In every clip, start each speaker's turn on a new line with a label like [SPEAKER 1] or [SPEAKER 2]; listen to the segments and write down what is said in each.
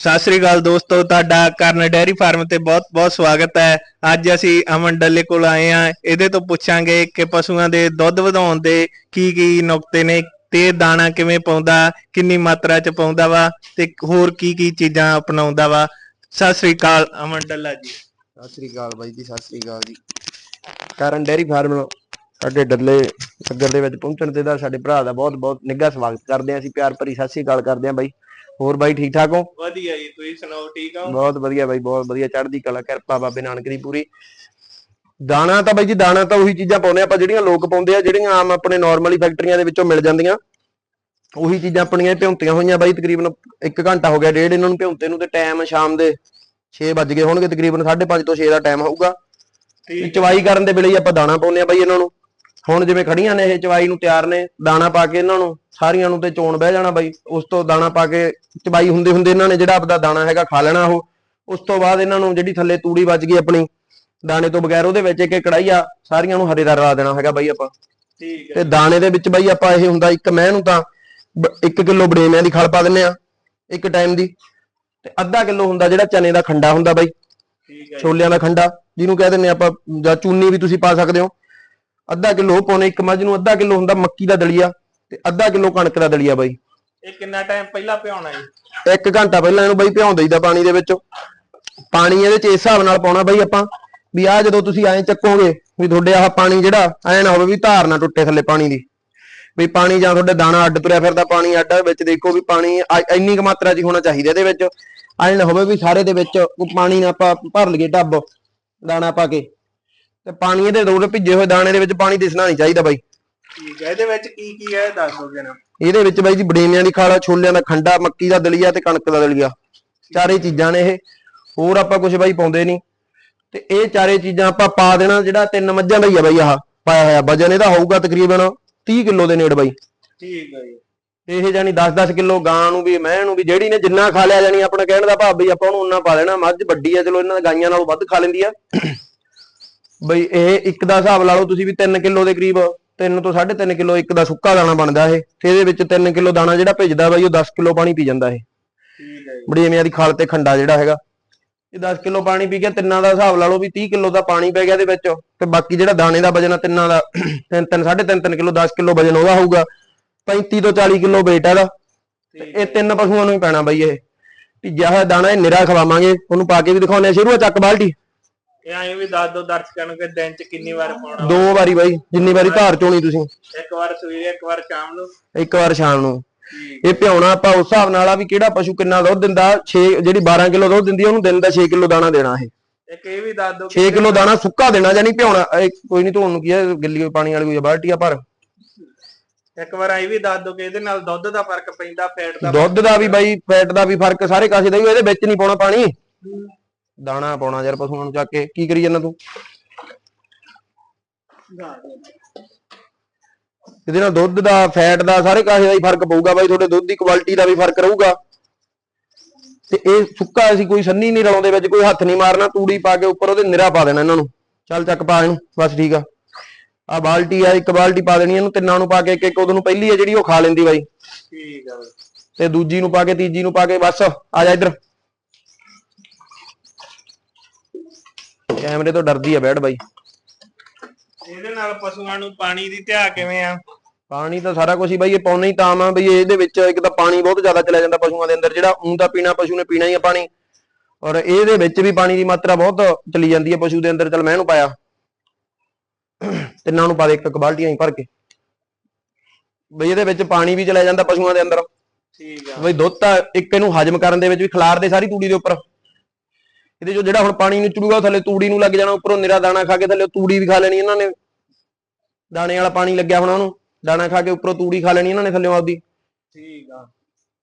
[SPEAKER 1] ਸਤਿ ਸ੍ਰੀ ਅਕਾਲ ਦੋਸਤੋ, ਤੁਹਾਡਾ ਕਰਨ ਡੈਰੀ ਫਾਰਮ ਤੇ ਬਹੁਤ-ਬਹੁਤ ਸਵਾਗਤ ਹੈ। ਅੱਜ ਅਸੀਂ ਅਮਨ ਡੱਲੇ ਕੋਲ ਆਏ ਆ ਇਹਦੇ ਤੋਂ ਪੁੱਛਾਂਗੇ ਕਿ ਪਸ਼ੂਆਂ ਦੇ ਦੁੱਧ ਵਧਾਉਣ ਦੇ ਕੀ ਕੀ ਨੁਕਤੇ ਨੇ ਤੇ ਦਾਣਾ ਕਿਵੇਂ ਪਾਉਂਦਾ, ਕਿੰਨੀ ਮਾਤਰਾ ਚ ਪਾਉਂਦਾ ਵਾ ਤੇ ਹੋਰ ਕੀ ਕੀ ਚੀਜ਼ਾਂ ਅਪਣਾਉਂਦਾ ਵਾ। ਸਤਿ ਸ੍ਰੀ ਅਕਾਲ ਅਮਨ ਡੱਲਾ ਜੀ।
[SPEAKER 2] ਸਤਿ ਸ੍ਰੀ ਅਕਾਲ ਬਾਈ ਜੀ, ਸਤਿ ਸ੍ਰੀ ਅਕਾਲ ਜੀ। ਕਰਨ ਡੇਰੀ ਫਾਰਮ ਸਾਡੇ ਡੱਲੇ ਸੱਗਰ ਦੇ ਵਿੱਚ ਪਹੁੰਚਣ ਤੇ ਦਾ ਸਾਡੇ ਭਰਾ ਦਾ ਬਹੁਤ ਬਹੁਤ ਨਿੱਘਾ ਸਵਾਗਤ ਕਰਦੇ ਹਾਂ ਅਸੀਂ, ਪਿਆਰ ਭਰੀ ਸਤਿ ਸ੍ਰੀ ਅਕਾਲ ਕਰਦੇ ਹਾਂ ਬਾਈ। ਹੋਰ ਬਾਈ ਠੀਕ ਠਾਕ ਹੋ?
[SPEAKER 1] ਵਧੀਆ ਜੀ ਤੁਸੀਂ ਸੁਣਾਓ ਠੀਕ ਹੋ?
[SPEAKER 2] ਬਹੁਤ ਵਧੀਆ ਬਾਈ ਬਹੁਤ ਵਧੀਆ ਚੜ੍ਹਦੀ ਕਲਾ ਕਿਰਪਾ ਬਾਬੇ ਨਾਨਕ ਦੀ ਪੂਰੀ। ਦਾਣਾ ਤਾਂ ਬਾਈ ਜੀ ਦਾਣਾ ਤਾਂ ਉਹੀ ਚੀਜ਼ਾਂ ਪਾਉਂਦੇ ਆਪਾਂ ਜਿਹੜੀਆਂ ਲੋਕ ਪਾਉਂਦੇ ਆ ਜਿਹੜੀਆਂ ਆਮ ਆਪਣੇ ਨਾਰਮਲੀ ਫੈਕਟਰੀਆਂ ਦੇ ਵਿੱਚੋਂ ਮਿਲ ਜਾਂਦੀਆਂ। ਉਹੀ ਚੀਜ਼ਾਂ ਆਪਣੀਆਂ ਭਿਉਂਤੀਆਂ ਹੋਈਆਂ ਬਾਈ ਤਕਰੀਬਨ 1 ਘੰਟਾ ਹੋ ਗਿਆ ਡੇਢ ਇਹਨਾਂ ਨੂੰ ਭਿਉਂਤੇ ਨੂੰ ਤੇ ਟਾਈਮ ਸ਼ਾਮ ਦੇ 6 ਵੱਜ ਗਏ ਹੋਣਗੇ ਤਕਰੀਬਨ 5:30 ਤੋਂ 6 ਦਾ ਟਾਈਮ ਹੋਊਗਾ। ਚਵਾਈ ਕਰਨ ਦੇ ਵੇਲੇ ਹੀ ਆਪਾਂ ਦਾਣਾ ਪਾਉਂਦੇ ਆ ਬਾਈ ਇਹਨਾਂ ਨੂੰ। ਹੁਣ ਜਿਵੇਂ ਖੜੀਆਂ ਨੇ ਇਹ ਚਵਾਈ ਨੂੰ ਤਿਆਰ ਨੇ ਦਾਣਾ ਪਾ ਕੇ ਇਹਨਾਂ ਨੂੰ ਸਾਰੀਆਂ ਨੂੰ ਤੇ ਚੋਣ ਬਹਿ ਜਾਣਾ ਬਾਈ। ਉਸ ਤੋਂ ਦਾਣਾ ਪਾ ਕੇ ਚਵਾਈ ਹੁੰਦੇ ਹੁੰਦੇ ਇਹਨਾਂ ਨੇ ਜਿਹੜਾ ਆਪਦਾ ਦਾਣਾ ਹੈਗਾ ਖਾ ਲੈਣਾ ਉਹ। ਉਸ ਤੋਂ ਬਾਅਦ ਇਹਨਾਂ ਨੂੰ ਜਿਹੜੀ ਥੱਲੇ ਤੂੜੀ ਵੱਜ ਗਈ ਆਪਣੀ ਦਾਣੇ ਤੋਂ ਬਗੈਰ ਉਹਦੇ ਵਿੱਚ ਇੱਕ ਇੱਕ ਕੜਾਈ ਆ ਸਾਰੀਆਂ ਨੂੰ ਹਰੇ ਦਾ ਰਲਾ ਦੇਣਾ ਹੈਗਾ ਬਾਈ ਆਪਾਂ।
[SPEAKER 1] ਠੀਕ
[SPEAKER 2] ਤੇ ਦਾਣੇ ਦੇ ਵਿੱਚ ਬਾਈ ਆਪਾਂ ਇਹ ਹੁੰਦਾ ਇੱਕ ਮਹਿ ਨੂੰ ਤਾਂ 1 ਕਿਲੋ ਬੜੇਮਿਆਂ ਦੀ ਖਲ ਪਾ ਦਿੰਨੇ ਆ ਇੱਕ ਟਾਈਮ ਦੀ। ਤੇ ਅੱਧਾ ਕਿਲੋ ਹੁੰਦਾ ਜਿਹੜਾ ਚਨੇ ਦਾ ਖੰਡਾ ਹੁੰਦਾ ਬਾਈ।
[SPEAKER 1] ਠੀਕ ਹੈ
[SPEAKER 2] ਛੋਲਿਆਂ ਦਾ ਖੰਡਾ ਜਿਹਨੂੰ ਕਹਿ ਦਿੰਨੇ ਆਪਾਂ ਜਾਂ ਚੂਨੀ ਵੀ ਤੁਸੀਂ ਪਾ ਸਕਦੇ ਹੋ। ਅੱਧਾ ਕਿਲੋ ਪਾਉਣੇ ਇੱਕ ਮੱਝ ਨੂੰ ਅੱਧਾ ਕਿਲੋ ਹੁੰਦਾ ਮੱਕੀ ਦਾ ਦਲੀਆ ਤੇ ਅੱਧਾ ਕਿਲੋ ਕਣਕ ਦਾ ਦਲੀਆ ਬਾਈ।
[SPEAKER 1] ਇਹ ਕਿੰਨਾ ਟਾਈਮ ਪਹਿਲਾਂ ਪਿਆਉਣਾ ਜੀ?
[SPEAKER 2] ਇੱਕ ਘੰਟਾ ਪਹਿਲਾਂ ਇਹਨੂੰ ਬਾਈ ਭਿਉਂ ਦਈਦਾ ਪਾਣੀ ਦੇ ਵਿੱਚ। ਪਾਣੀ ਇਹਦੇ ਚ ਇਸ ਹਿਸਾਬ ਨਾਲ ਪਾਉਣਾ ਬਾਈ ਆਪਾਂ ਵੀ ਆ ਜਦੋਂ ਤੁਸੀਂ ਐਂ ਚੱਕੋਗੇ ਵੀ ਤੁਹਾਡੇ ਆਹ ਪਾਣੀ ਜਿਹੜਾ ਐਂ ਨਾ ਹੋਵੇ ਵੀ ਧਾਰ ਨਾ ਟੁੱਟੇ ਥੱਲੇ ਪਾਣੀ ਦੀ। ਵੀ ਪਾਣੀ ਜਾਂ ਤੁਹਾਡੇ ਦਾਣਾ ਅੱਡ ਤੁਰਿਆ ਫਿਰਦਾ ਪਾਣੀ ਅੱਡ ਵਿੱਚ ਦੇਖੋ ਵੀ ਪਾਣੀ ਇੰਨੀ ਕੁ ਮਾਤਰਾ 'ਚ ਹੋਣਾ ਚਾਹੀਦਾ ਇਹਦੇ ਵਿੱਚ। ਐਂ ਨਾ ਹੋਵੇ ਵੀ ਸਾਰੇ ਦੇ ਵਿੱਚ ਪਾਣੀ ਨਾ ਆਪਾਂ ਭਰ ਲਈਏ ਟੱਬ ਦਾਣਾ ਪਾ ਕੇ। ਤੇ ਪਾਣੀ ਇਹਦੇ ਦੋ ਭਿੱਜੇ ਹੋਏ ਦਾਣੇ ਦੇ ਵਿੱਚ ਪਾਣੀ ਦਿਸਣਾ ਨਹੀਂ ਚਾਹੀਦਾ ਬਾਈ।
[SPEAKER 1] ਠੀਕ ਹੈ ਇਹਦੇ ਵਿੱਚ ਕੀ ਕੀ ਹੈ ਦੱਸ ਦਿਓ ਜਨਾ
[SPEAKER 2] ਇਹਦੇ ਵਿੱਚ ਬਾਈ ਜੀ ਬੜੇਮਿਆਂ ਦੀ ਖਾਲਾ ਛੋਲਿਆਂ ਦਾ ਖੰਡਾ ਮੱਕੀ ਦਾ ਦਲੀਆ ਤੇ ਕਣਕ ਦਾ ਦਲੀਆ। ਚਾਰੇ ਚੀਜ਼ਾਂ ਨੇ ਇਹ ਹੋਰ ਆਪਾਂ ਕੁਝ ਬਾਈ ਪਾਉਂਦੇ ਨਹੀਂ। ਤੇ ਇਹ ਚਾਰੇ ਚੀਜ਼ਾਂ ਆਪਾਂ ਪਾ ਦੇਣਾ ਜਿਹੜਾ ਤਿੰਨ ਮੱਝਾਂ ਦਾ ਹੀ ਆ ਬਾਈ ਆਹ ਪਾਇਆ ਹੋਇਆ। ਵਜਨ ਇਹਦਾ ਹੋਊਗਾ ਤਕਰੀਬਨ 30 ਕਿਲੋ ਦੇ ਨੇੜ ਬਾਈ।
[SPEAKER 1] ਠੀਕ ਹੈ ਜੀ।
[SPEAKER 2] ਇਹ ਜਾਨੀ 10-10 ਕਿਲੋ ਗਾਂ ਨੂੰ ਵੀ ਮੈਂ ਨੂੰ ਵੀ ਜਿਹੜੀ ਨੇ ਜਿੰਨਾ ਖਾ ਲਿਆ ਜਾਨੀ ਆਪਣਾ ਕਹਿਣ ਦਾ ਭਾਵ ਬਈ ਆਪਾਂ ਉਹਨੂੰ ਉਨਾ ਪਾ ਲੈਣਾ। ਮੱਝ ਵੱਡੀ ਆ ਚਲੋ ਇਹਨਾਂ ਦਾ ਗਾਈਆਂ ਨਾਲੋਂ ਵੱਧ ਖਾ ਲੈਂਦੀ ਆ। ਬਈ ਇਹ ਇੱਕ ਦਾ ਹਿਸਾਬ ਲਾ ਲਓ ਤੁਸੀਂ ਵੀ 3 ਕਿਲੋ ਦੇ ਕਰੀਬ 3 ਤੋਂ 3.5 ਕਿਲੋ ਇੱਕ ਦਾ ਸੁੱਕਾ ਦਾਣਾ ਬਣਦਾ ਇਹ ਤੇ ਇਹਦੇ ਵਿੱਚ 3 ਕਿਲੋ ਦਾਣਾ ਜਿਹੜਾ ਭਿੱਜਦਾ ਬਾਈ ਉਹ 10 ਕਿਲੋ ਪਾਣੀ ਪੀ ਜਾਂਦਾ ਇਹ।
[SPEAKER 1] ਠੀਕ ਹੈ ਜੀ।
[SPEAKER 2] ਬੜੀਆਂ ਦੀ ਖਾਲ ਤੇ ਖੰਡਾ ਜਿਹੜਾ ਹੈਗਾ। ਇਹ 10 ਕਿਲੋ ਪਾਣੀ ਪੀ ਗਿਆ ਤਿੰਨਾਂ ਦਾ ਹਿਸਾਬ ਲਾ ਲਓ ਵੀ 30 ਕਿਲੋ ਦਾ ਪਾਣੀ ਪੈ ਗਿਆ ਇਹਦੇ ਵਿੱਚ ਤੇ ਬਾਕੀ ਜਿਹੜਾ ਦਾਣੇ ਦਾ ਵਜਨ ਆ ਤਿੰਨਾਂ ਦਾ 3 3 3.5 3 ਕਿਲੋ 10 ਕਿਲੋ ਵਜਨ ਉਹਦਾ ਹੋਊਗਾ 35 ਤੋਂ 40 ਕਿਲੋ weight ਆ ਤੇ
[SPEAKER 1] ਠੀਕ
[SPEAKER 2] ਇਹ ਤਿੰਨ ਪਸ਼ੂਆਂ ਨੂੰ ਹੀ ਪੈਣਾ ਬਾਈ ਇਹ। ਭਿੱਜਿਆ ਹੋਇਆ ਦਾਣਾ ਇਹ ਨਿਰਾ ਖਵਾਵਾਂਗੇ ਉਹਨੂੰ ਪਾ ਕੇ ਵੀ ਦਿਖਾਉਂਦੇ ਆ ਸ਼ੁਰੂ ਚੱਕ ਬਾਲਟੀ।
[SPEAKER 1] ਇਹ ਐਂ ਵੀ ਦੱਸ ਦਿਓ ਦਰਸ਼ਕਾਂ ਨੂੰ ਕਿ ਦਿਨ ਚ ਕਿੰਨੀ ਵਾਰ ਪਾਉਣਾ
[SPEAKER 2] ਦੋ ਵਾਰੀ ਬਾਈ ਜਿੰਨੀ ਵਾਰੀ ਧਾਰ ਚੋਣੀ ਤੁਸੀਂ।
[SPEAKER 1] ਇੱਕ ਵਾਰ ਸਵੇਰੇ ਇੱਕ ਵਾਰ ਸ਼ਾਮ ਨੂੰ।
[SPEAKER 2] ਇੱਕ ਵਾਰ ਸ਼ਾਮ ਨੂੰ। ਇਹ ਪਿਆਉਣਾ ਆਪਾਂ ਉਸ ਹਿਸਾਬ ਨਾਲ ਆ ਵੀ ਕਿਹੜਾ ਪਸ਼ੂ ਕਿੰਨਾ ਦੁੱਧ ਦਿੰਦਾ 6 ਜਿਹੜੀ 12 ਕਿਲੋ ਦੁੱਧ ਦਿੰਦੀ ਉਹਨੂੰ ਦਿਨ ਦਾ 6 ਕਿਲੋ ਦਾਣਾ ਦੇਣਾ ਇਹ।
[SPEAKER 1] ਇੱਕ ਇਹ ਵੀ ਦੱਸ ਦਿਓ
[SPEAKER 2] 6 ਕਿਲੋ ਦਾਣਾ ਸੁੱਕਾ ਦੇਣਾ ਜਾਨੀ ਇਹ ਕੋਈ ਨਹੀਂ ਧੋਣ ਨੂੰ ਕੀ ਹੈ ਗਿੱਲੀ ਪਾਣੀ ਵਾਲੀ ਕੋਈ ਬਾਲਟੀ ਆ ਪਰ।
[SPEAKER 1] ਇੱਕ ਵਾਰ ਇਹ ਵੀ ਦੱਸ ਦਿਓ ਕਿ ਇਹਦੇ ਨਾਲ ਦੁੱਧ ਦਾ ਫ਼ਰਕ ਪੈਂਦਾ ਫੈਟ ਦਾ
[SPEAKER 2] ਦੁੱਧ ਦਾ ਵੀ ਬਾਈ ਫੈਟ ਦਾ ਵੀ ਫ਼ਰਕ ਸਾਰੇ ਕਾਸੇ ਦਾ ਹੀ ਇਹਦੇ ਵਿੱਚ ਨਹੀਂ ਪਾਉਣਾ ਪਾਣੀ। ਦਾਣਾ ਪਾਉਣਾ ਯਾਰ ਪਸ਼ੂਆਂ ਨੂੰ ਚੱਕ ਕੇ ਕੀ ਕਰੀ ਜਾਂਦਾ ਤੂੰ? ਇਹਦੇ ਨਾਲ ਦੁੱਧ ਦਾ ਫੈਟ ਦਾ ਸਾਰੇ ਕਾਸੇ ਦਾ ਹੀ ਫ਼ਰਕ ਪਊਗਾ ਬਾਈ ਤੁਹਾਡੇ ਦੁੱਧ ਦੀ ਕੁਆਲਿਟੀ ਦਾ ਵੀ ਫ਼ਰਕ ਰਹੂਗਾ। ਤੇ ਇਹ ਸੁੱਕਾ ਅਸੀਂ ਕੋਈ ਸੰਨੀ ਨਹੀਂ ਰਲਾਉਂਦੇ ਵਿੱਚ ਕੋਈ ਹੱਥ ਨਹੀਂ ਮਾਰਨਾ ਤੂੜੀ ਪਾ ਕੇ ਉੱਪਰ ਉਹਦੇ ਨਿਰਾ ਪਾ ਦੇਣਾ ਇਹਨਾਂ ਨੂੰ। ਚੱਲ ਚੱਕ ਪਾ ਇਹਨੂੰ ਬਸ ਠੀਕ ਆ। ਆ ਬਾਲਟੀ ਆ ਇੱਕ ਬਾਲਟੀ ਪਾ ਦੇਣੀ ਇਹਨੂੰ ਤਿੰਨਾਂ ਨੂੰ ਪਾ ਕੇ ਇੱਕ ਇੱਕ ਉਹਨੂੰ ਪਹਿਲੀ ਆ ਜਿਹੜੀ ਉਹ ਖਾ ਲੈਂਦੀ ਬਾਈ।
[SPEAKER 1] ਠੀਕ ਆ।
[SPEAKER 2] ਤੇ ਦੂਜੀ ਨੂੰ ਪਾ ਕੇ ਤੀਜੀ ਨੂੰ ਪਾ ਕੇ ਬਸ ਆ ਜਾ ਇੱਧਰ। ਕੈਮਰੇ ਤੋਂ ਡਰਦੀ ਆ ਬੈਠ ਬਾਈ।
[SPEAKER 1] ਇਹਦੇ ਨਾਲ ਪਸ਼ੂਆਂ ਨੂੰ ਪਾਣੀ ਦੀ ਧਿਆ ਕਿਵੇਂ ਆ?
[SPEAKER 2] ਪਾਣੀ ਤਾਂ ਸਾਰਾ ਕੁਝ ਹੀ ਬਾਈ ਇਹ ਪਾਉਣਾ ਹੀ ਤਾਂ ਆ ਬਈ ਇਹਦੇ ਵਿੱਚ ਇੱਕ ਤਾਂ ਪਾਣੀ ਬਹੁਤ ਜ਼ਿਆਦਾ ਚਲਾ ਜਾਂਦਾ ਪਸ਼ੂਆਂ ਦੇ ਅੰਦਰ ਜਿਹੜਾ ਊਂ ਤਾਂ ਪੀਣਾ ਪਸ਼ੂ ਨੇ ਪੀਣਾ ਹੀ ਆ ਪਾਣੀ। ਔਰ ਇਹਦੇ ਵਿੱਚ ਵੀ ਪਾਣੀ ਦੀ ਮਾਤਰਾ ਬਹੁਤ ਚਲੀ ਜਾਂਦੀ ਹੈ ਪਸ਼ੂ ਦੇ ਅੰਦਰ ਚਲ ਮੈਂ ਇਹਨੂੰ ਪਾਇਆ। ਤਿੰਨਾਂ ਨੂੰ ਪਾ ਦੇ ਇੱਕ ਇੱਕ ਬਾਲਟੀਆਂ ਹੀ ਭਰ ਕੇ। ਬਈ ਇਹਦੇ ਵਿੱਚ ਪਾਣੀ ਵੀ ਚਲਾ ਜਾਂਦਾ ਪਸ਼ੂਆਂ ਦੇ ਅੰਦਰ।
[SPEAKER 1] ਠੀਕ ਆ।
[SPEAKER 2] ਬਈ ਦੁੱਧ ਤਾਂ ਇੱਕ ਇਹਨੂੰ ਹਜਮ ਕਰਨ ਦੇ ਵਿੱਚ ਵੀ ਖਿਲਾਰਦੇ ਸਾਰੀ ਤੂੜੀ ਦੇ ਉੱਪਰ। ਇਹਦੇ ਜੋ ਜਿਹੜਾ ਹੁਣ ਪਾਣੀ ਨਿਚੜੂਗਾ ਥੱਲੇ ਤੂੜੀ ਨੂੰ ਲੱਗ ਜਾਣਾ ਉੱਪਰੋਂ ਨਿਰਾ ਦਾਣਾ ਖਾ ਕੇ ਥੱਲੇ ਤੂੜੀ ਵੀ ਖਾ ਲੈਣੀ ਇਹਨਾਂ ਨੇ। ਦਾਣੇ ਵਾਲਾ ਪਾਣੀ ਲੱਗਿਆ ਹੋਣਾ ਉਹਨੂੰ ਦਾਣਾ ਖਾ ਕੇ ਉੱਪਰੋਂ ਤੂੜੀ ਖਾ ਲੈਣੀ ਇਹਨਾਂ ਨੇ ਥੱਲੇੋਂ ਆਪਦੀ।
[SPEAKER 1] ਠੀਕ ਆ।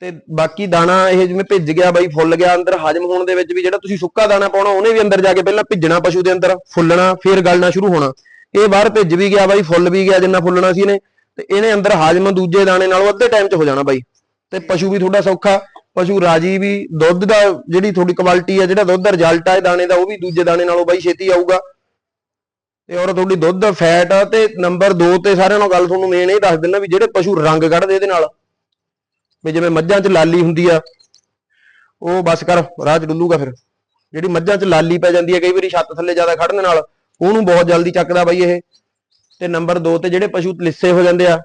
[SPEAKER 2] ਤੇ ਬਾਕੀ ਦਾਣਾ ਇਹ ਜਿਵੇਂ ਭਿੱਜ ਗਿਆ ਬਾਈ ਫੁੱਲ ਗਿਆ ਅੰਦਰ ਹਜਮ ਹੋਣ ਦੇ ਵਿੱਚ ਵੀ ਜਿਹੜਾ ਤੁਸੀਂ ਸੁੱਕਾ ਦਾਣਾ ਪਾਉਣਾ ਉਹਨੇ ਵੀ ਅੰਦਰ ਜਾ ਕੇ ਪਹਿਲਾਂ ਭਿੱਜਣਾ ਪਸ਼ੂ ਦੇ ਅੰਦਰ ਫੁੱਲਣਾ ਫਿਰ ਗਲਣਾ ਸ਼ੁਰੂ ਹੋਣਾ। ਇਹ ਬਾਹਰ ਭਿੱਜ ਵੀ ਗਿਆ ਬਾਈ ਫੁੱਲ ਵੀ ਗਿਆ ਜਿੰਨਾ ਫੁੱਲਣਾ ਸੀ ਇਹਨੇ ਤੇ ਇਹਨੇ ਅੰਦਰ ਹਾਜ਼ਮ ਦੂਜੇ ਦਾਣੇ ਨਾਲੋਂ ਅੱਧੇ ਟਾਈਮ 'ਚ ਹੋ ਜਾਣਾ ਬਾਈ। ਤੇ ਪਸ਼ੂ ਵੀ ਤੁਹਾਡਾ ਸੌਖਾ। ਪਸ਼ੂ ਰਾਜੀ ਵੀ, ਦੁੱਧ ਦਾ ਜਿਹੜੀ ਤੁਹਾਡੀ ਕੁਆਲਿਟੀ ਆ, ਜਿਹੜਾ ਦੁੱਧ ਦਾ ਰਿਜ਼ਲਟ ਆ, ਇਹ ਦਾਣੇ ਦਾ, ਉਹ ਵੀ ਦੂਜੇ ਦਾਣੇ ਨਾਲੋਂ ਬਾਈ ਛੇਤੀ ਆਊਗਾ। ਤੇ ਔਰ ਤੁਹਾਡੀ ਦੁੱਧ ਦਾ ਫੈਟ ਆ, ਤੇ ਨੰਬਰ 2 ਤੇ ਸਾਰਿਆਂ ਨਾਲੋਂ ਗੱਲ ਤੁਹਾਨੂੰ ਮੇਨ ਇਹ ਦੱਸ ਦਿੰਦਾ ਵੀ ਜਿਹੜੇ ਪਸ਼ੂ ਰੰਗ ਕੱਢਦੇ ਇਹਦੇ ਨਾਲ, ਵੀ ਜਿਵੇਂ ਮੱਝਾਂ 'ਚ ਲਾਲੀ ਹੁੰਦੀ ਆ, ਉਹ ਬਸ ਕਰ, ਰਾਹ ਚ ਡੁੱਲੂਗਾ ਫਿਰ। ਜਿਹੜੀ ਮੱਝਾਂ 'ਚ ਲਾਲੀ ਪੈ ਜਾਂਦੀ ਹੈ ਕਈ ਵਾਰੀ ਛੱਤ ਥੱਲੇ ਜ਼ਿਆਦਾ ਖੜਨ ਨਾਲ, ਉਹਨੂੰ ਬਹੁਤ ਜਲਦੀ ਚੱਕਦਾ ਬਾਈ ਇਹ। ਤੇ ਨੰਬਰ 2 ਤੇ ਜਿਹੜੇ ਪਸ਼ੂ ਲਿੱਸੇ ਹੋ ਜਾਂਦੇ ਆ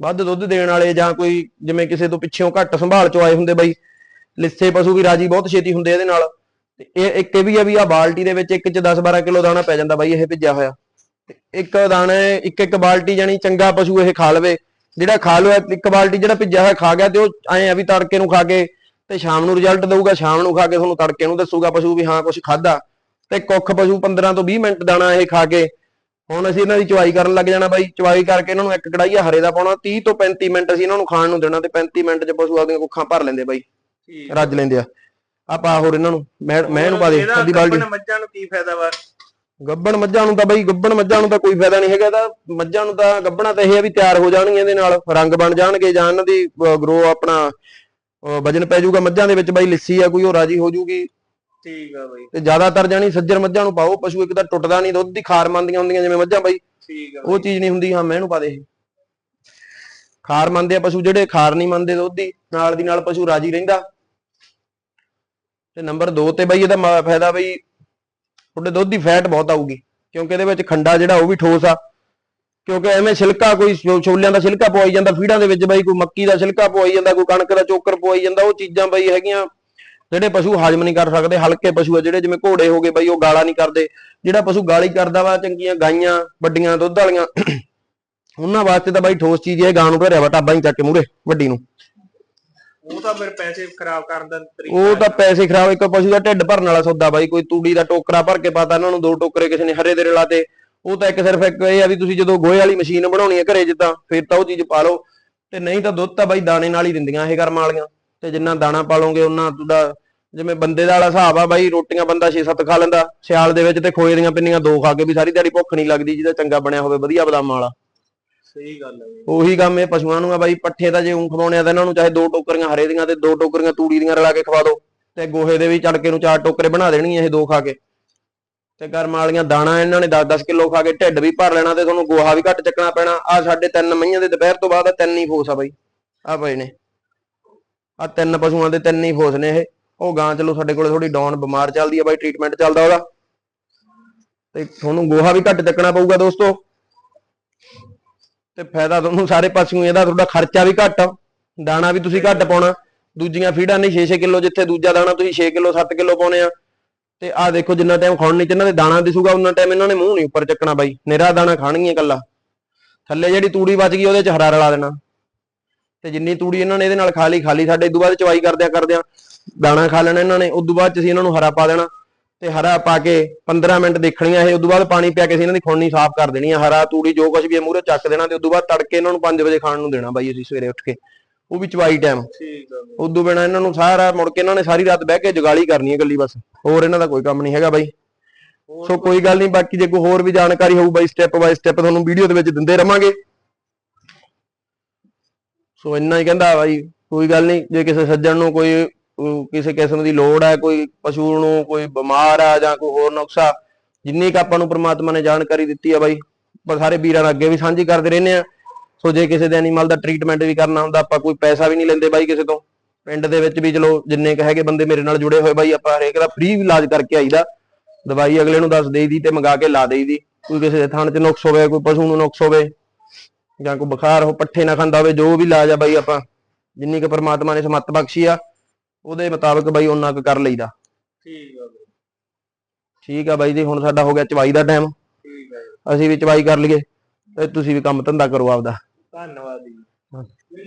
[SPEAKER 2] ਵੱਧ ਦੁੱਧ ਦੇਣ ਵਾਲੇ ਜਾਂ ਕੋਈ ਜਿਵੇਂ ਕਿਸੇ ਤੋਂ ਪਿੱਛੇੋਂ ਘੱਟ ਸੰਭਾਲ ਚੋਂ ਆਏ ਹੁੰਦੇ ਬਾਈ, ਲਿੱਸੇ ਪਸ਼ੂ ਵੀ ਰਾਜੀ ਬਹੁਤ ਛੇਤੀ ਹੁੰਦੇ ਇਹਦੇ ਨਾਲ। ਤੇ ਇਹ ਇੱਕ ਇਹ ਵੀ ਆ ਵੀ ਆ ਬਾਲਟੀ ਦੇ ਵਿੱਚ ਇੱਕ ਚ 10 12 ਕਿਲੋ ਦਾਣਾ ਪੈ ਜਾਂਦਾ ਬਾਈ, ਇਹ ਭਿੱਜਿਆ ਹੋਇਆ। ਇੱਕ ਦਾਣੇ, ਇੱਕ ਇੱਕ ਬਾਲਟੀ ਜਾਨੀ ਚੰਗਾ ਪਸ਼ੂ ਇਹ ਖਾ ਲਵੇ। ਜਿਹੜਾ ਖਾ ਲਵੇ, ਇੱਕ ਬਾਲਟੀ ਜਿਹੜਾ ਭਿੱਜਿਆ ਹੋਇਆ ਖਾ ਗਿਆ ਤੇ ਉਹ ਐਂ ਆ ਵੀ ਤੜਕੇ ਨੂੰ ਖਾ ਕੇ ਤੇ ਸ਼ਾਮ ਨੂੰ ਰਿਜ਼ਲਟ ਦਊਗਾ, ਸ਼ਾਮ ਨੂੰ ਖਾ ਕੇ ਤੁਹਾਨੂੰ ਤੜਕੇ ਨੂੰ ਦੱਸੂਗਾ ਪਸ਼ੂ ਵੀ ਹਾਂ ਕੁਝ ਖਾਦਾ ਤੇ ਕੁੱਖ ਪਸ਼ੂ 15 ਤੋਂ 20 ਮਿੰਟ ਦਾਣਾ ਇਹ ਖਾ ਕੇ ਹੁਣ ਅਸੀਂ ਇਹਨਾਂ ਦੀ ਚਵਾਈ ਕਰਨ ਲੱਗ ਜਾਣਾ ਬਾਈ ਚਵਾਈ ਕਰਕੇ ਇਹਨਾਂ ਨੂੰ ਇੱਕ ਕੜਾਈਆ ਹਰੇ ਦਾ ਪਾਉਣਾ 30 ਤੋਂ 35 ਮਿੰਟ ਅਸੀਂ ਇਹਨਾਂ ਨੂੰ ਖਾਣ ਨੂੰ ਦੇਣਾ ਤੇ 35 ਮਿੰਟ 'ਚ ਪਸ਼ੂ ਆਪਦੀਆਂ ਕੁੱਖਾਂ ਭਰ ਲੈਂਦੇ ਬਾਈ ਰੱਜ ਲੈਂਦੇ ਆ। ਆਪਾਂ ਹੋਰ ਇਹਨਾਂ ਨੂੰ ਮੈਂ ਮੈਂ ਨੂੰ ਪਾ ਦੇ ਅੱਧੀ ਬਾਲਟੀ।
[SPEAKER 1] ਮੱਝਾਂ ਨੂੰ ਕੀ ਫਾਇਦਾ ਵਾ?
[SPEAKER 2] ਗੱਬਣ ਮੱਝਾਂ ਨੂੰ ਤਾਂ ਬਈ ਗੱਬਣ ਮੱਝਾਂ ਨੂੰ ਤਾਂ ਕੋਈ ਫਾਇਦਾ ਨਹੀਂ ਹੈਗਾ ਤਾਂ ਮੱਝਾਂ ਨੂੰ ਤਾਂ ਗੱਬਣਾ ਤਾਂ ਇਹ ਆ ਵੀ ਤਿਆਰ ਹੋ ਜਾਣਗੀਆਂ ਇਹਦੇ ਨਾਲ ਰੰਗ ਬਣ ਜਾਣਗੇ ਜਾਂ ਇਹਨਾਂ ਦੀ ਗਰੋ ਆਪਣਾ ਵਜਨ ਪੈ ਜਾਊਗਾ ਮੱਝਾਂ ਦੇ ਵਿੱਚ ਬਈ ਲਿੱਸੀ ਆ ਕੋਈ ਉਹ ਰਾਜੀ ਹੋ ਜਾਊਗੀ।
[SPEAKER 1] ਠੀਕ ਆ ਬਾਈ।
[SPEAKER 2] ਤੇ ਜ਼ਿਆਦਾਤਰ ਜਾਨੀ ਸੱਜਰ ਮੱਝਾਂ ਨੂੰ ਪਾਓ ਪਸ਼ੂ ਇੱਕ ਤਾਂ ਟੁੱਟਦਾ ਨਹੀਂ ਦੁੱਧ ਦੀ ਖਾਰ ਮੰਦੀਆਂ ਹੁੰਦੀਆਂ ਜਿਵੇਂ ਮੱਝਾਂ ਬਈ।
[SPEAKER 1] ਠੀਕ ਆ
[SPEAKER 2] ਉਹ ਚੀਜ਼ ਨਹੀਂ ਹੁੰਦੀ ਹਾਂ ਮੈਂ ਇਹਨੂੰ ਪਾ ਦੇ। ਇਹ। ਖਾਰ ਮੰਨਦੇ ਆ ਪਸ਼ੂ ਜਿਹੜੇ ਖਾਰ ਨਹੀਂ ਮੰਨਦੇ ਦੁੱਧ ਦੀ ਨਾਲ ਦੀ ਨਾਲ ਪਸ਼ੂ ਰਾਜੀ ਰਹਿੰਦਾ। ਤੇ ਨੰਬਰ 2 ਤੇ ਬਈ ਇਹਦਾ ਫਾਇਦਾ ਬਈ ਤੁਹਾਡੇ ਦੁੱਧ ਦੀ ਫੈਟ ਬਹੁਤ ਆਊਗੀ ਕਿਉਂਕਿ ਇਹਦੇ ਵਿੱਚ ਖੰਡਾ ਜਿਹੜਾ ਉਹ ਵੀ ਠੋਸ ਆ। ਕਿਉਂਕਿ ਐਵੇਂ ਛਿਲਕਾ ਕੋਈ ਛੋਲਿਆਂ ਦਾ ਛਿਲਕਾ ਪਵਾਈ ਜਾਂਦਾ ਫੀਡਾਂ ਦੇ ਵਿੱਚ ਬਈ ਕੋਈ ਮੱਕੀ ਦਾ ਛਿਲਕਾ ਪਵਾਈ ਜਾਂਦਾ ਕੋਈ ਕਣਕ ਦਾ ਚੋਕਰ ਪਵਾਈ ਜਾਂਦਾ ਉਹ ਚੀਜ਼ਾਂ ਬਈ ਹੈਗੀਆਂ ਜਿਹੜੇ ਪਸ਼ੂ ਹਾਜ਼ਮ ਨਹੀਂ ਕਰ ਸਕਦੇ ਹਲਕੇ ਪਸ਼ੂ ਆ ਜਿਹੜੇ ਜਿਵੇਂ ਘੋੜੇ ਹੋ ਗਏ ਬਈ ਉਹ ਗਾਲਾ ਨਹੀਂ ਕਰਦੇ। ਜਿਹੜਾ ਪਸ਼ੂ ਗਾਲੀ ਕਰਦਾ ਵਾ ਚੰਗੀਆਂ ਗਾਈਆਂ ਵੱਡੀਆਂ ਦੁੱਧ ਵਾਲੀਆਂ ਉਹਨਾਂ ਵਾਸਤੇ ਤਾਂ ਬਾਈ ਠੋਸ ਚੀਜ਼ ਇਹ ਗਾਂ ਨੂੰ ਭਰਿਆ ਵਾ ਟਾਬਾਂ ਹੀ ਚੱਕ ਕੇ ਮੂਰੇ ਵੱਡੀ ਨੂੰ।
[SPEAKER 1] ਉਹ ਤਾਂ ਫਿਰ ਪੈਸੇ ਖਰਾਬ ਕਰਨ ਦਾ ਤਰੀਕਾ
[SPEAKER 2] ਉਹ ਤਾਂ। ਪੈਸੇ ਖਰਾਬ ਇੱਕ ਪਸ਼ੂ ਦਾ ਢਿੱਡ ਭਰਨ ਵਾਲਾ ਸੌਦਾ ਬਾਈ ਕੋਈ ਤੂੜੀ ਦਾ ਟੋਕਰਾ ਭਰ ਕੇ ਪਾਤਾ ਇਹਨਾਂ ਨੂੰ ਦੋ ਟੋਕਰੇ ਕਿਸੇ ਨੇ ਹਰੇ ਦੇ ਰਲਾਤੇ ਉਹ ਤਾਂ ਇੱਕ ਸਿਰਫ ਇੱਕ ਇਹ ਆ ਵੀ ਤੁਸੀਂ ਜਦੋਂ ਗੋਹੇ ਵਾਲੀ ਮਸ਼ੀਨ ਬਣਾਉਣੀ ਹੈ ਘਰੇ ਜਿੱਦਾਂ ਫਿਰ ਤਾਂ ਉਹ ਚੀਜ਼ ਪਾ ਲਓ। ਤੇ ਨਹੀਂ ਤਾਂ ਦੁੱਧ ਤਾਂ ਬਾਈ ਦਾਣੇ ਨਾਲ ਹੀ ਦਿੰਦੀਆਂ ਇਹ ਕਰਮ ਵਾਲੀਆਂ। ਤੇ ਜਿੰਨਾ ਦਾਣਾ ਪਾਲੋਗੇ ਉਹਨਾਂ ਤੁਹਾਡਾ ਜਿਵੇਂ ਬੰਦੇ ਦਾ ਵਾਲਾ ਹਿਸਾਬ ਆ ਬਾਈ ਰੋਟੀਆਂ ਬੰਦਾ 6-7 ਖਾ ਲੈਂਦਾ ਸਿਆਲ ਦੇ ਵਿੱਚ ਤੇ ਖੋਏ ਦੀਆਂ ਪਿੰਨੀਆਂ ਦੋ ਖਾ ਕੇ ਵੀ ਸਾਰੀ ਦਿਹਾੜੀ ਭੁੱਖ ਨਹੀਂ ਲੱਗਦੀ ਜਿਹਦਾ ਚੰਗਾ ਬਣਿਆ ਹੋਵੇ ਵਧੀਆ ਬਦਾਮਾਂ ਵਾਲਾ।
[SPEAKER 1] ਸਹੀ ਗੱਲ ਹੈ।
[SPEAKER 2] ਉਹੀ ਕੰਮ ਇਹ ਪਸ਼ੂਆਂ ਨੂੰ ਆ ਬਾਈ ਪੱਠੇ ਤਾਂ ਜੇ ਊਂ ਖਵਾਉਣੇ ਆ ਤਾਂ ਇਹਨਾਂ ਨੂੰ ਚਾਹੇ ਦੋ ਟੋਕਰੀਆਂ ਹਰੇ ਦੀਆਂ ਤੇ ਦੋ ਟੋਕਰੀਆਂ ਤੂੜੀ ਦੀਆਂ ਰਲਾ ਕੇ ਖਵਾ ਦਿਓ ਤੇ ਗੋਹੇ ਦੇ ਵੀ ਚੜਕੇ ਨੂੰ ਚਾਰ ਟੋਕਰੇ ਬਣਾ ਦੇਣਗੀਆਂ ਇਹ ਦੋ ਖਾ ਕੇ। ਤੇ ਕਰਮ ਵਾਲੀਆਂ ਦਾਣਾ ਇਹਨਾਂ ਨੇ 10-10 ਕਿਲੋ ਖਾ ਕੇ ਢਿੱਡ ਵੀ ਭਰ ਲੈਣਾ ਤੇ ਤੁਹਾਨੂੰ ਗੋਹਾ ਵੀ ਘੱਟ ਚੱਕਣਾ ਪੈਣਾ। ਆ ਸਾਡੇ ਤਿੰਨ ਮਈਆਂ ਦੇ ਦੁਪਹਿਰ ਤੋਂ ਬਾਅਦ ਆ ਤਿੰਨ ਹੀ ਫੋਸ ਆ ਬਾਈ ਆ ਪਏ ਨੇ। ਆ ਤਿੰਨ ਪਸ਼ੂਆਂ ਦੇ ਤਿੰਨ ਹੀ ਫੋਸ ਨੇ ਇਹ। ਉਹ ਗਾਂ ਚਲੋ ਸਾਡੇ ਕੋਲੇ ਥੋੜੀ ਡਾਊਨ ਬਿਮਾਰ ਚੱਲਦੀ ਆ ਬਾਈ ਟ੍ਰੀਟਮੈਂਟ ਚੱਲਦਾ ਉਹਦਾ। ਤੇ ਤੁਹਾਨੂੰ ਗੋਹਾ ਵੀ ਘੱਟ ਚੱਕਣਾ ਪਊਗਾ ਦੋਸਤੋ। ਤੇ ਫਾਇਦਾ ਤੁਹਾਨੂੰ ਸਾਰੇ ਪਾਸਿਓਂ ਇਹਦਾ ਤੁਹਾਡਾ ਖਰਚਾ ਵੀ ਘੱਟ ਦਾਣਾ ਵੀ ਤੁਸੀਂ ਘੱਟ ਪਾਉਣਾ। ਦੂਜੀਆਂ ਫੀਡਾਂ ਨਹੀਂ 6-6 ਕਿਲੋ ਜਿੱਥੇ ਦੂਜਾ ਦਾਣਾ ਤੁਸੀਂ 6 ਕਿਲੋ 7 ਕਿਲੋ ਪਾਉਨੇ ਆ। ਤੇ ਆਹ ਦੇਖੋ ਜਿੰਨਾ ਟਾਈਮ ਖਾਣ ਨਹੀਂ ਚ ਇਹਨਾਂ ਦੇ ਦਾਣਾ ਦਿਸੂਗਾ ਉਹਨਾਂ ਟਾਈਮ ਇਹਨਾਂ ਨੇ ਮੂੰਹ ਨਹੀਂ ਉੱਪਰ ਚੱਕਣਾ ਬਾਈ। ਨਿਰਾ ਦਾਣਾ ਖਾਣਗੀਆਂ ਇਕੱਲਾ। ਥੱਲੇ ਜਿਹੜੀ ਤੂੜੀ ਬਚ ਗਈ, ਉਹਦੇ ਚ ਹਰਾ ਰਲਾ ਦੇਣਾ। ਤੇ ਜਿੰਨੀ ਤੂੜੀ ਇਹਨਾਂ ਨੇ ਇਹਦੇ ਨਾਲ ਖਾ ਲਈ ਖਾਲੀ ਸਾਡੇ ਇਦੋਂ ਬਾਅਦ ਚਵਾਈ ਕਰਦਿਆਂ ਕਰਦਿਆਂ ਦਾਣਾ ਖਾ ਲੈਣਾ ਇਹਨਾਂ ਨੇ ਉਦੋਂ ਬਾਅਦ ਚ ਅਸੀਂ ਇਹਨਾਂ ਨੂੰ ਹਰਾ ਪਾ ਦੇਣਾ ਤੇ ਹਰਾ ਪਾ ਕੇ 15 ਮਿੰਟ ਦੇਖਣੀਆਂ ਇਹ ਉਦੋਂ ਬਾਅਦ ਪਾਣੀ ਪਿਆ ਕੇ ਅਸੀਂ ਇਹਨਾਂ ਦੀ ਖੁਰਨੀ ਸਾਫ਼ ਕਰ ਦੇਣੀ ਆ ਹਰਾ ਤੂੜੀ ਜੋ ਕੁਝ ਵੀ ਹੈ ਮੂਹਰੇ ਚੱਕ ਦੇਣਾ ਤੇ ਉਦੋਂ ਬਾਅਦ ਤੜਕੇ ਇਹਨਾਂ ਨੂੰ 5 ਵਜੇ ਖਾਣ ਨੂੰ ਦੇਣਾ ਬਾਈ ਅਸੀਂ ਸਵੇਰੇ ਉੱਠ ਕੇ ਉਹ ਵੀ ਚਵਾਈ ਟਾਈਮ
[SPEAKER 1] ਠੀਕ ਆ।
[SPEAKER 2] ਉਦੋਂ ਬਿਨਾ ਇਹਨਾਂ ਨੂੰ ਸਾਰਾ ਮੁੜ ਕੇ ਇਹਨਾਂ ਨੇ ਸਾਰੀ ਰਾਤ ਬਹਿ ਕੇ ਜਗਾਲੀ ਕਰਨੀ ਹੈ ਗੱਲੀ ਬਸ ਹੋਰ ਇਹਨਾਂ ਦਾ ਕੋਈ ਕੰਮ ਨਹੀਂ ਹੈਗਾ ਬਾਈ। ਸੋ ਕੋਈ ਗੱਲ ਨਹੀਂ ਬਾਕੀ ਜੇ ਕੋਈ ਹੋਰ ਵੀ ਜਾਣਕਾਰੀ ਹੋਊ ਬਾਈ ਸਟੈਪ ਬਾਈ ਸਟੈਪ ਤੁਹਾਨੂੰ ਵੀਡੀਓ ਦੇ ਵਿੱਚ ਦਿੰਦੇ ਰਵਾਂਗੇ। ਸੋ ਇੰਨਾ ਹੀ ਕਹਿੰਦਾ ਬਾਈ ਕੋਈ ਗੱਲ ਨਹੀਂ ਜੇ ਕਿਸੇ ਸੱਜਣ ਨੂੰ ਕੋਈ ਕਿਸੇ ਕਿਸਮ ਦੀ ਲੋੜ ਹੈ ਕੋਈ ਪਸ਼ੂ ਨੂੰ ਕੋਈ ਬਿਮਾਰ ਆ ਜਾਂ ਕੋਈ ਹੋਰ ਨੁਕਸਾ ਜਿੰਨੀ ਕੁ ਆਪਾਂ ਨੂੰ ਪ੍ਰਮਾਤਮਾ ਨੇ ਜਾਣਕਾਰੀ ਦਿੱਤੀ ਆ ਬਾਈ ਪਰ ਸਾਰੇ ਵੀਰਾਂ ਨਾਲ ਅੱਗੇ ਵੀ ਸਾਂਝੀ ਕਰਦੇ ਰਹਿੰਦੇ ਆ। ਸੋ ਜੇ ਕਿਸੇ ਦੇ ਐਨੀਮਲ ਦਾ ਟ੍ਰੀਟਮੈਂਟ ਵੀ ਕਰਨਾ ਹੁੰਦਾ, ਆਪਾਂ ਕੋਈ ਪੈਸਾ ਵੀ ਨਹੀਂ ਲੈਂਦੇ ਬਾਈ ਕਿਸੇ ਤੋਂ। ਪਿੰਡ ਦੇ ਵਿੱਚ ਵੀ ਚਲੋ, ਜਿੰਨੇ ਕ ਹੈਗੇ ਬੰਦੇ ਮੇਰੇ ਨਾਲ ਜੁੜੇ ਹੋਏ ਬਾਈ, ਆਪਾਂ ਹਰੇਕ ਦਾ ਫ੍ਰੀ ਇਲਾਜ ਕਰਕੇ ਆਈਦਾ। ਦਵਾਈ ਅਗਲੇ ਨੂੰ ਦੱਸ ਦੇਈਦੀ ਤੇ ਮੰਗਾ ਕੇ ਲਾ ਦੇਈਦੀ। ਕੋਈ ਕਿਸੇ ਦੇ ਥਣ 'ਚ ਨੁਕਸ ਹੋਵੇ, ਕੋਈ ਪਸ਼ੂ ਨੂੰ ਨੁਕਸ ਹੋਵੇ ਜਾਂ ਕੋਈ ਬੁਖਾਰ ਹੋ, ਪੱਠੇ ਨਾ ਖਾਂਦਾ ਹੋਵੇ, ਜੋ ਵੀ ਇਲਾਜ ਆ ਬਾਈ ਆਪਾਂ, ਜਿੰਨੀ ਕੁ ਪਰਮਾਤਮਾ ਨੇ ਸਮੱਤ ਬਖਸ਼ੀ ਆ। ਉਹਦੇ ਮੁਤਾਬਕ ਬਾਈ ਉਹਨਾਂ ਕੁ ਕਰ ਲਈਦਾ।
[SPEAKER 1] ਠੀਕ ਆ ਬਾਈ,
[SPEAKER 2] ਠੀਕ ਆ ਬਾਈ ਜੀ ਹੁਣ ਸਾਡਾ ਹੋ ਗਿਆ ਚਵਾਈ ਦਾ ਟਾਈਮ
[SPEAKER 1] ਠੀਕ ਆ ਜੀ।
[SPEAKER 2] ਅਸੀਂ ਵੀ ਚਵਾਈ ਕਰ ਲਈਏ ਤੇ ਤੁਸੀਂ ਵੀ ਕੰਮ ਧੰਦਾ ਕਰੋ ਆਪਦਾ।
[SPEAKER 1] ਧੰਨਵਾਦ ਜੀ।